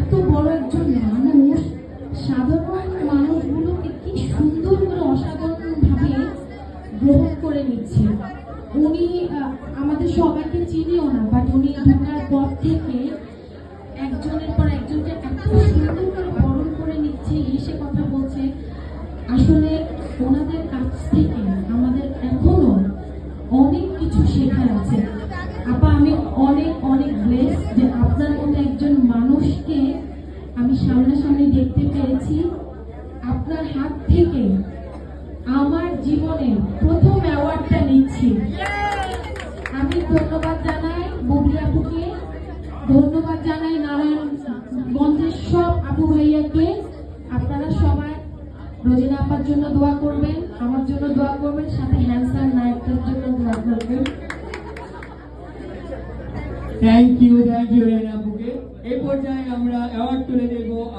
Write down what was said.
এত বড় একজন মানুষ, সাধারণ মানুষগুলোকে কি সুন্দর করে অসাধারণ ভাবে গ্রহণ করে নিচ্ছে। উনি আমাদের সবাইকে চিনিও না বাট উনি ঢোকার পর থেকে একজনের পর একজনকে এত সুন্দর করে বরণ করে নিচ্ছে এসে কথা বলছে। আসলে ওনাদের কাছ থেকে আমাদের এখনও অনেক কিছু শেখার আছে। আপা, আমি অনেক অনেক ব্লেস যে আপনার মতো সামনাসামনি দেখতে পেরেছি আপনার হাত থেকে আমার জীবনে প্রথম অ্যাওয়ার্ডটা নিচ্ছি। আমি ধন্যবাদ জানাই বুবলি আপুকে, ধন্যবাদ জানাই নারায়ণগঞ্জের সব আপু ভাইয়াকে। আপনারা সবাই রোজিনা আপার জন্য দোয়া করবেন, আমার জন্য দোয়া করবেন সাথে হ্যান্সার নায়কটার জন্য দোয়া করবেন থ্যাংক ইউ থ্যাংক ইউ রেনাপুকে এই পর্যায়ে আমরা অ্যাওয়ার্ড তুলে দেবো